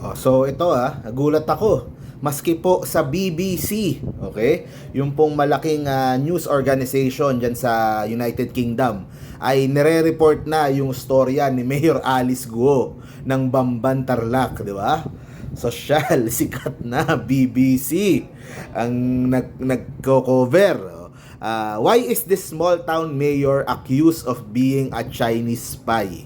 Oh, so ito ah, nagulat ako. Maski po sa BBC, okay? Yung pong malaking ah, news organization dyan sa United Kingdom ay nire-report na yung storya ni Mayor Alice Guo ng Bamban Tarlac, di ba? Social, sikat na BBC ang nag nagko-cover. Ah, why is this small town mayor accused of being a Chinese spy?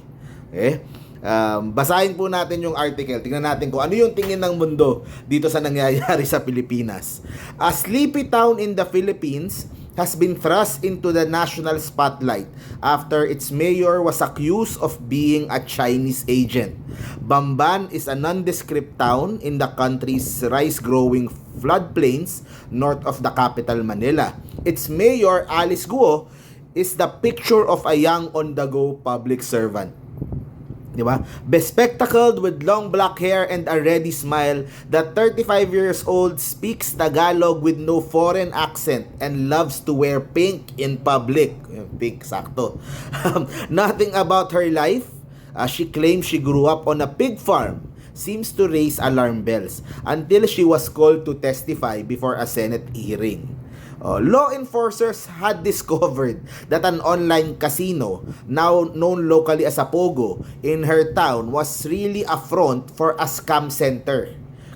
Okay? Um, basahin po natin yung article. Tingnan natin kung ano yung tingin ng mundo dito sa nangyayari sa Pilipinas. A sleepy town in the Philippines has been thrust into the national spotlight after its mayor was accused of being a Chinese agent. Bamban is a nondescript town in the country's rice-growing floodplains north of the capital Manila. Its mayor, Alice Guo, is the picture of a young on-the-go public servant. Bespectacled with long black hair and a ready smile, the 35 years old speaks Tagalog with no foreign accent and loves to wear pink in public. Pink, sakto. Nothing about her life. Uh, she claims she grew up on a pig farm seems to raise alarm bells until she was called to testify before a Senate hearing. Uh, law enforcers had discovered that an online casino, now known locally as a Pogo, in her town was really a front for a scam center.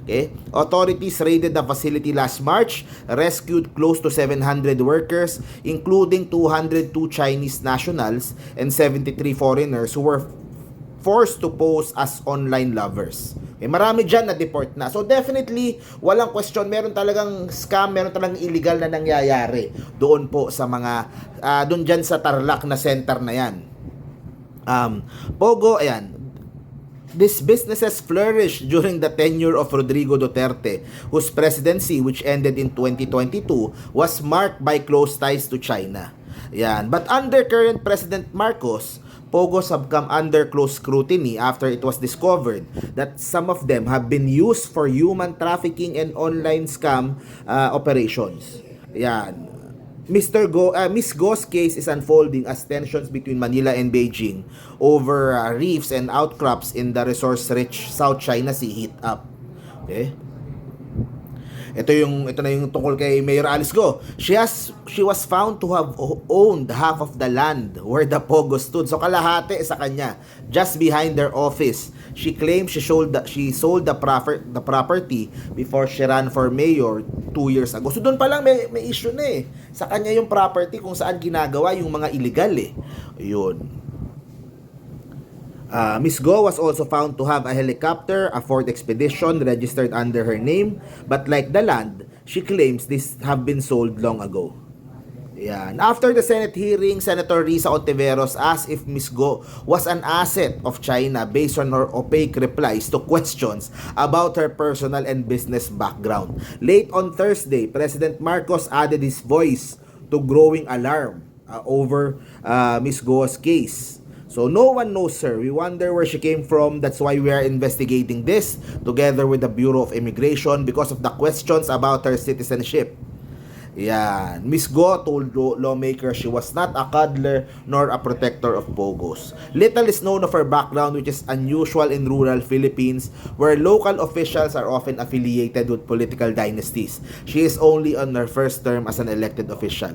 Okay? Authorities raided the facility last March, rescued close to 700 workers, including 202 Chinese nationals and 73 foreigners who were forced to pose as online lovers. Eh, marami dyan na deport na. So definitely, walang question, meron talagang scam, meron talagang illegal na nangyayari doon po sa mga, uh, doon dyan sa Tarlac na center na yan. Um, Pogo, ayan, These businesses flourished during the tenure of Rodrigo Duterte, whose presidency, which ended in 2022, was marked by close ties to China. Yan. But under current President Marcos, Pogos have come under close scrutiny after it was discovered that some of them have been used for human trafficking and online scam uh, operations. Yan. Mr. Go, uh, Miss Go's case is unfolding as tensions between Manila and Beijing over uh, reefs and outcrops in the resource-rich South China Sea heat up. Okay? Ito yung ito na yung tungkol kay Mayor Alice Go. She has she was found to have owned half of the land where the Pogo stood. So kalahati sa kanya just behind their office. She claims she sold the, she sold the proper the property before she ran for mayor two years ago. So doon pa lang may, may issue na eh. Sa kanya yung property kung saan ginagawa yung mga illegal eh. Yun. Uh, Miss Go was also found to have a helicopter, a Ford Expedition registered under her name, but like the land, she claims this have been sold long ago. Yan. After the Senate hearing, Senator Risa Ontiveros asked if Miss Go was an asset of China based on her opaque replies to questions about her personal and business background. Late on Thursday, President Marcos added his voice to growing alarm uh, over uh, Miss Go's case. So no one knows her. We wonder where she came from. That's why we are investigating this together with the Bureau of Immigration because of the questions about her citizenship. Yan. Miss Go told lawmakers she was not a cuddler nor a protector of pogos. Little is known of her background which is unusual in rural Philippines where local officials are often affiliated with political dynasties. She is only on her first term as an elected official.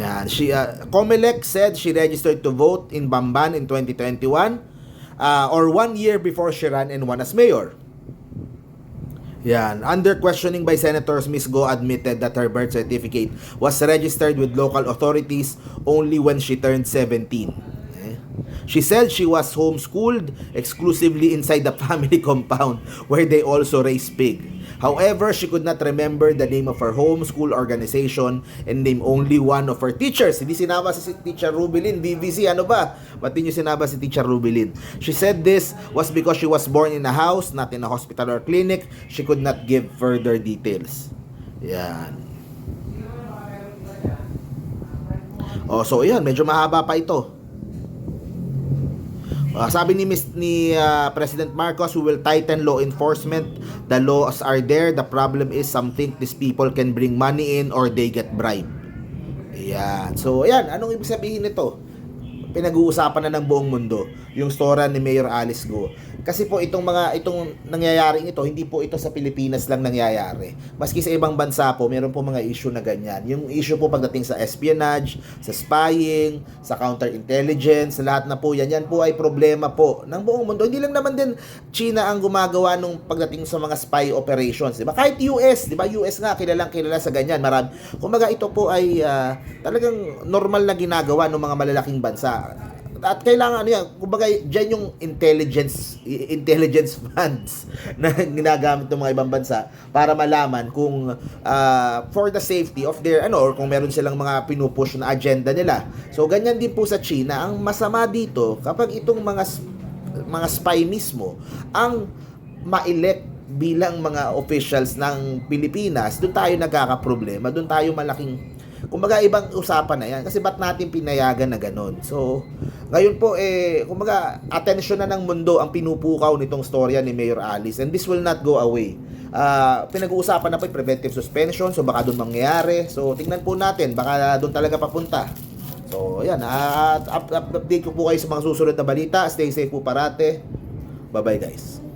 Yan. She, uh, Comelec said she registered to vote in Bamban in 2021 uh, or one year before she ran and won as mayor. Yan. Under questioning by senators, Ms. Go admitted that her birth certificate was registered with local authorities only when she turned 17. Eh? She said she was homeschooled exclusively inside the family compound where they also raise pig. However, she could not remember the name of her homeschool organization and name only one of her teachers. Hindi sinama si Teacher Rubilin, BBC, ano ba? Ba't niyo sinama si Teacher Rubilin? She said this was because she was born in a house, not in a hospital or clinic. She could not give further details. Yan. Oh, so yan, medyo mahaba pa ito. Uh, sabi ni Ms. ni uh, President Marcos, we will tighten law enforcement. The laws are there. The problem is some think these people can bring money in or they get bribe. Ayan. So, ayan. Anong ibig sabihin nito? Pinag-uusapan na ng buong mundo yung story ni Mayor Alice Go. Kasi po itong mga itong nangyayaring ito, hindi po ito sa Pilipinas lang nangyayari. Maski sa ibang bansa po, meron po mga issue na ganyan. Yung issue po pagdating sa espionage, sa spying, sa counterintelligence, lahat na po yan, yan po ay problema po ng buong mundo. Hindi lang naman din China ang gumagawa nung pagdating sa mga spy operations, di ba? Kahit US, di ba? US nga kilalang kilala sa ganyan. Marami. Kumbaga ito po ay ah, talagang normal na ginagawa ng mga malalaking bansa. At kailangan ano yan, kumbaga dyan yung intelligence intelligence funds na ginagamit ng mga ibang bansa para malaman kung ah, for the safety of their ano or kung meron silang mga pinupush na agenda nila. So ganyan din po sa China. Ang masama dito kapag itong mga mga spy mismo ang ma-elect bilang mga officials ng Pilipinas, doon tayo nagkakaproblema, doon tayo malaking kumbaga ibang usapan na yan. Kasi ba't natin pinayagan na ganun? So ngayon po eh kumbaga atensyon na ng mundo ang pinupukaw nitong storya ni Mayor Alice. And this will not go away. Ah, pinag-uusapan na po yung preventive suspension. So baka doon mangyayari. So tingnan po natin. Baka doon talaga papunta. So yan. At up, up- update ko po kayo sa mga susunod na balita. Stay safe po parate. Bye bye guys